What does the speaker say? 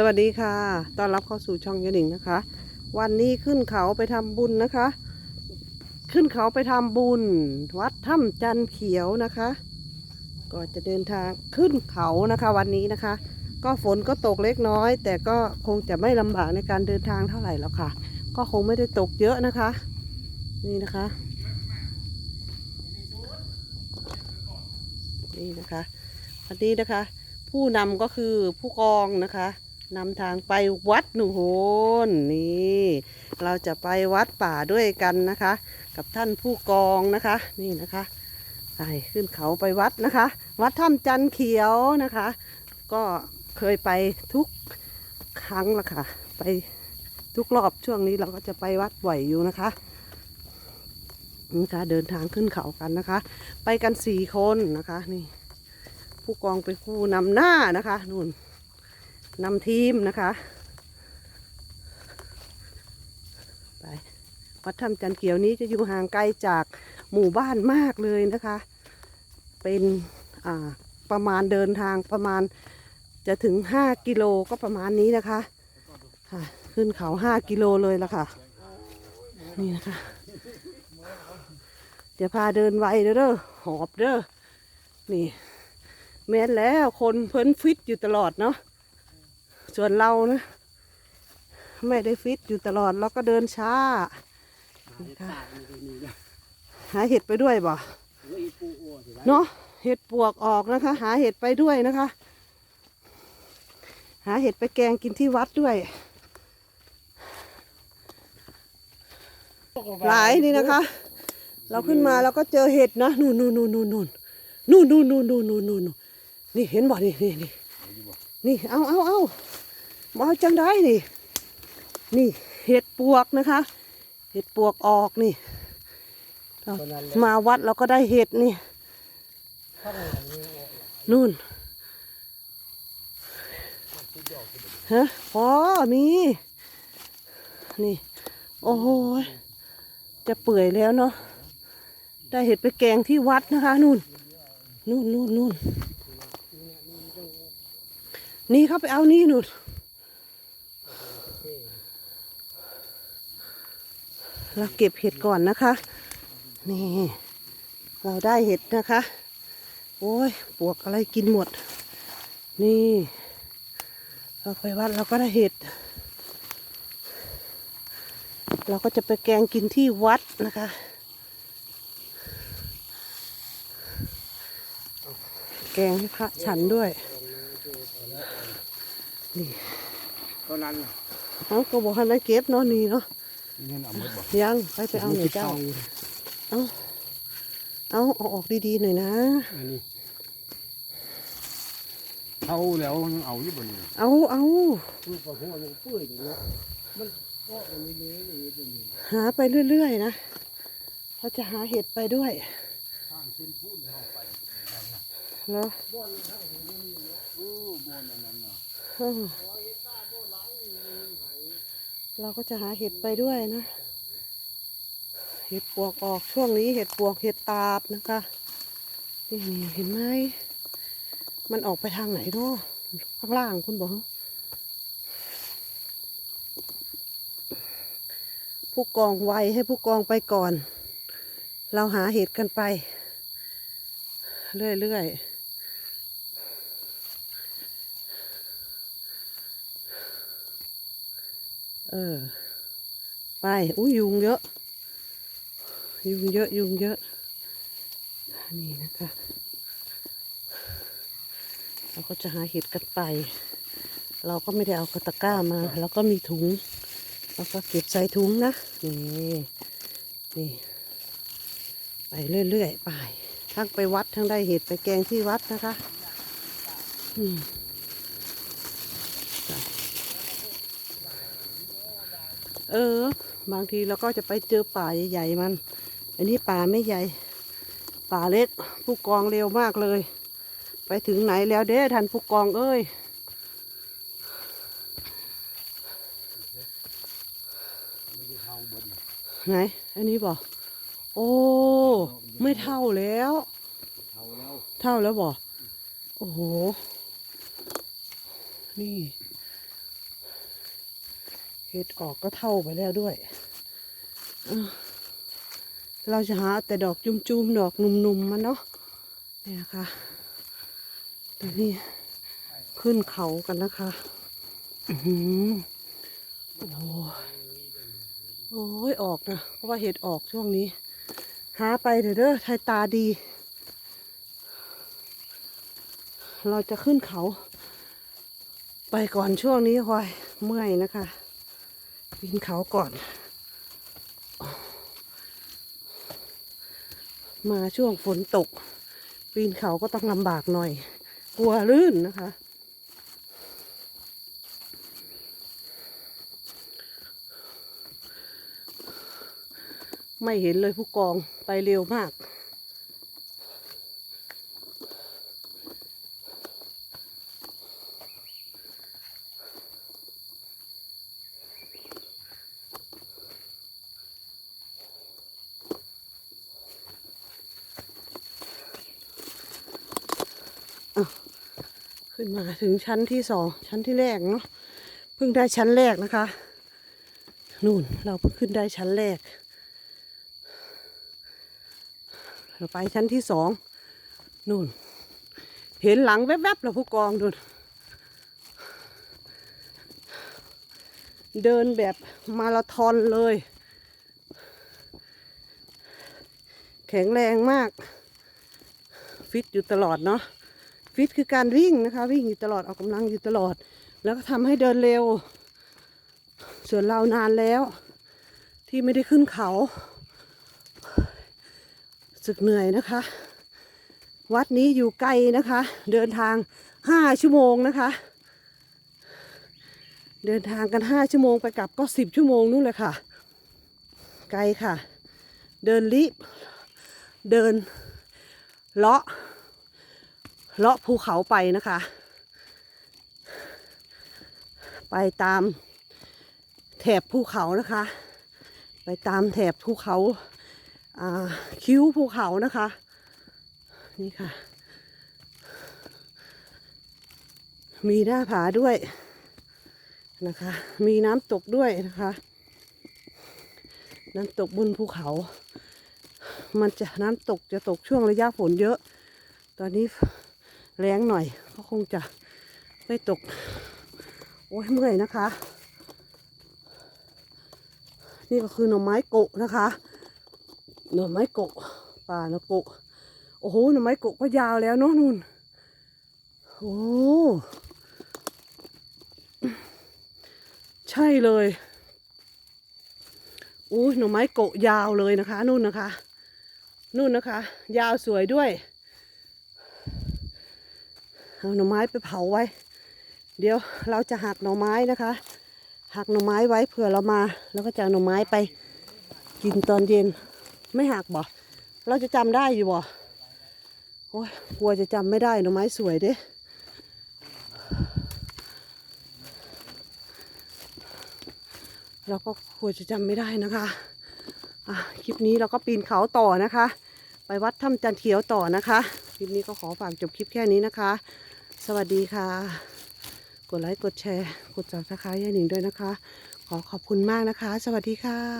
สวัสดีค่ะ ต้อนรับเข้าสู่ช่องยะหนิงนะคะ วันนี้ขึ้นเขาไปทำบุญนะคะ ขึ้นเขาไปทำบุญ วัดถ้ำจันเขียวนะคะ ก็จะเดินทางขึ้นเขานะคะวันนี้นะคะ ก็ฝนก็ตกเล็กน้อย แต่ก็คงจะไม่ลำบากในการเดินทางเท่าไหร่แล้วค่ะ ก็คงไม่ได้ตกเยอะนะคะ นี่นะคะ นี่นะคะ วันนี้นะคะ ผู้นำก็คือผู้กองนะคะ นำทางไปวัดหนูโหนนี่ เราจะไปวัดป่าด้วยกันนะคะ กับท่านผู้กองนะคะ นี่นะคะไปขึ้นเขาไปวัดนะคะ วัดถ้ำจันเขียวนะคะ ก็เคยไปทุกครั้งละค่ะ ไปทุกรอบช่วงนี้เราก็จะไปวัดบ่อยอยู่นะคะนี่ค่ะเดินทางขึ้นเขากันนะคะ ไปกันสี่คนนะคะ นี่ ผู้กองเป็นผู้นำหน้านะคะนู่น นำทีมนะคะไปวัดถ้ำจันเขียวนี้จะอยู่ห่างไกลจากหมู่บ้านมากเลยนะคะ เป็นประมาณเดินทางประมาณจะถึงห้ากิโลก็ประมาณนี้นะคะค่ะขึ้นเขาห้ากิโลเลยละค่ะ นี่นะคะเดี๋ยวพาเดินไวเด้อเด้อหอบเด้อนี่ แม้นแล้วคนเพิ่นฟิตอยู่ตลอดเนาะ ส่วนเรานะ ไม่ได้ฟิตอยู่ตลอดเราก็เดินช้านะคะหาเห็ดไปด้วยบ่เนาะเห็ดปวกออกนะคะ หาเห็ดไปด้วยนะคะ หาเห็ดไปแกงกินที่วัดด้วย หลายนี่นะคะ เราขึ้นมาเราก็เจอเห็ดนะนู่นนู่นนู่นนู่นนู่นนู่นนู่นนู่นนู่นนู่นนู่นนู่นนี่เห็นบ่นี่นี่นี่นี่เอาเอาเอา มาเอาจังได้นี่ นี่เห็ดปวกนะคะ เห็ดปวกออกนี่เรามาวัดเราก็ได้เห็ดนี่นู่นฮะพอมีนี่ โอ้โหจะเปื่อยแล้วเนาะได้เห็ดไปแกงที่วัดนะคะนู่นนู่นนู่นนู่นนี่เข้าไปเอานี่นู่น เราเก็บเห็ดก่อนนะคะ นี่ เราได้เห็ดนะคะ โอ้ยปวกอะไรกินหมด นี่ เราไปวัดเราก็ได้เห็ด เราก็จะไปแกงกินที่วัดนะคะแกงให้พระฉันด้วย นี่ตอนนั้นน่ะเอาก็บอกให้ได้เก็บเนาะนี่เนาะเงิ นเอาหมดบ่ยังไปไปเอาหน่อยเจ้า เอาเอาเอาออกดีๆหน่อยนะ อันนี้เอาแล้วยังเอาอยู่บ่นี่เอาเอาลูกปลาหัวมันเปื่อยอยู่เนาะมันก็มันไม่เลื้อยเลยเป็นนี่หาไปเรื่อยๆนะเราจะหาเห็ดไปด้วยทางเส้นพูนเข้าไปเนาะบ่อนทางของมันนี่เนาะโอ้บ่อนอันนั้นเนาะ เราก็จะหาเห็ดไปด้วยนะ เห็ดปวกออกช่วงนี้เห็ดปวกเห็ดตาบนะคะนี่เห็นไหมมันออกไปทางไหนเนาะข้างล่างคุณบอกผู้กองไวให้ผู้กองไปก่อน เราหาเห็ดกันไป เรื่อยๆ ออ ไปอุ้ยยุงเยอะ ยุงเยอะยุงเยอะ นี่นะคะ เราก็จะหาเห็ดกันไป เราก็ไม่ได้เอากระตะกร้ามาเราก็มีถุงเราก็เก็บใส่ถุงนะ นี่นี่ไปเรื่อยๆไป ทั้งไปวัดทั้งได้เห็ดไปแกงที่วัดนะคะ อืมจ้ะ เออ บางทีเราก็จะไปเจอป่าใหญ่ๆมัน อันนี้ป่าไม่ใหญ่ ป่าเล็ก ผู้กองเร็วมากเลย ไปถึงไหนแล้วเด้ท่านผู้กองเอ้ยไหน อันนี้บอกโอ้ ไม่เท่าแล้วเอาแล้วเท่าแล้วบอกโอ้โห นี่ เห็ดออกก็เท่าไปแล้วด้วย เราจะหาแต่ดอกจุ่มๆ ดอกนุ่มๆมันเนาะเนี่ยค่ะตอนนี้ขึ้นเขากันนะคะอือหือโอ้โหโอ้ยออกนะ เพราะว่าเห็ดออกช่วงนี้ หาไปเถอะเด้อไทยตาดี เราจะขึ้นเขา ไปก่อนช่วงนี้คอยเมื่อยนะคะ ปีนเขาก่อน มาช่วงฝนตก ปีนเขาก็ต้องลำบากหน่อย กลัวลื่นนะคะ ไม่เห็นเลยผู้กองไปเร็วมาก ขึ้นมาถึงชั้นที่สองชั้นที่แรกเนาะเพิ่งได้ชั้นแรกนะคะนู่นเราเพิ่งขึ้นได้ชั้นแรกเราไปชั้นที่สองนู่น เห็นหลังแวบๆแล้วผู้กองดูนเดินแบบมาราธอนเลย แข็งแรงมาก ฟิตอยู่ตลอดเนาะ ฟิตคือการวิ่งนะคะ วิ่งอยู่ตลอดออกกำลังอยู่ตลอด แล้วก็ทำให้เดินเร็ว ส่วนเรานานแล้ว ที่ไม่ได้ขึ้นเขาสึกเหนื่อยนะคะ วัดนี้อยู่ไกลนะคะ เดินทางห้าชั่วโมงนะคะ เดินทางกันห้าชั่วโมงไปกลับก็สิบชั่วโมงนู่นเลยค่ะ ไกลค่ะ เดินลิเดินเลาะ เลาะภูเขาไปนะคะ ไปตามแถบภูเขานะคะ ไปตามแถบภูเขาคิ้วภูเขานะคะ นี่ค่ะ มีหน้าผาด้วยนะคะ มีน้ำตกด้วยนะคะ น้ำตกบนภูเขา มันจะน้ำตกจะตกช่วงระยะฝนเยอะ ตอนนี้ แรงหน่อยก็คงจะไม่ตก โอ้ยเมื่อยนะคะ นี่ก็คือหน่อไม้โกะนะคะ หน่อไม้โกะป่าหน่อโกะโอ้โหหน่อไม้โกะก็ยาวแล้วเนาะนุ่นโอ้ใช่เลยอู้หน่อไม้โกะยาวเลยนะคะ นู่นนะคะ นู่นนะคะ ยาวสวยด้วย หน่อไม้ไปเผาไว้ เดี๋ยวเราจะหักหน่อไม้นะคะ หักหน่อไม้ไว้เผื่อเรามา แล้วก็จะหน่อไม้ไปกินตอนเย็น ไม่หักบ่ เราจะจำได้อยู่บ่โอ้ยกลัวจะจำไม่ได้หน่อไม้สวยเด้เราก็กลัวจะจำไม่ได้นะคะอะคลิปนี้เราก็ปีนเขาต่อนะคะ ไปวัดถ้ำจันเขียวต่อนะคะ คลิปนี้ก็ขอฝากจบคลิปแค่นี้นะคะ สวัสดีค่ะ กดไลค์ กดแชร์ กดจับสไครต์ยายหนิงด้วยนะคะ ขอขอบคุณมากนะคะ สวัสดีค่ะ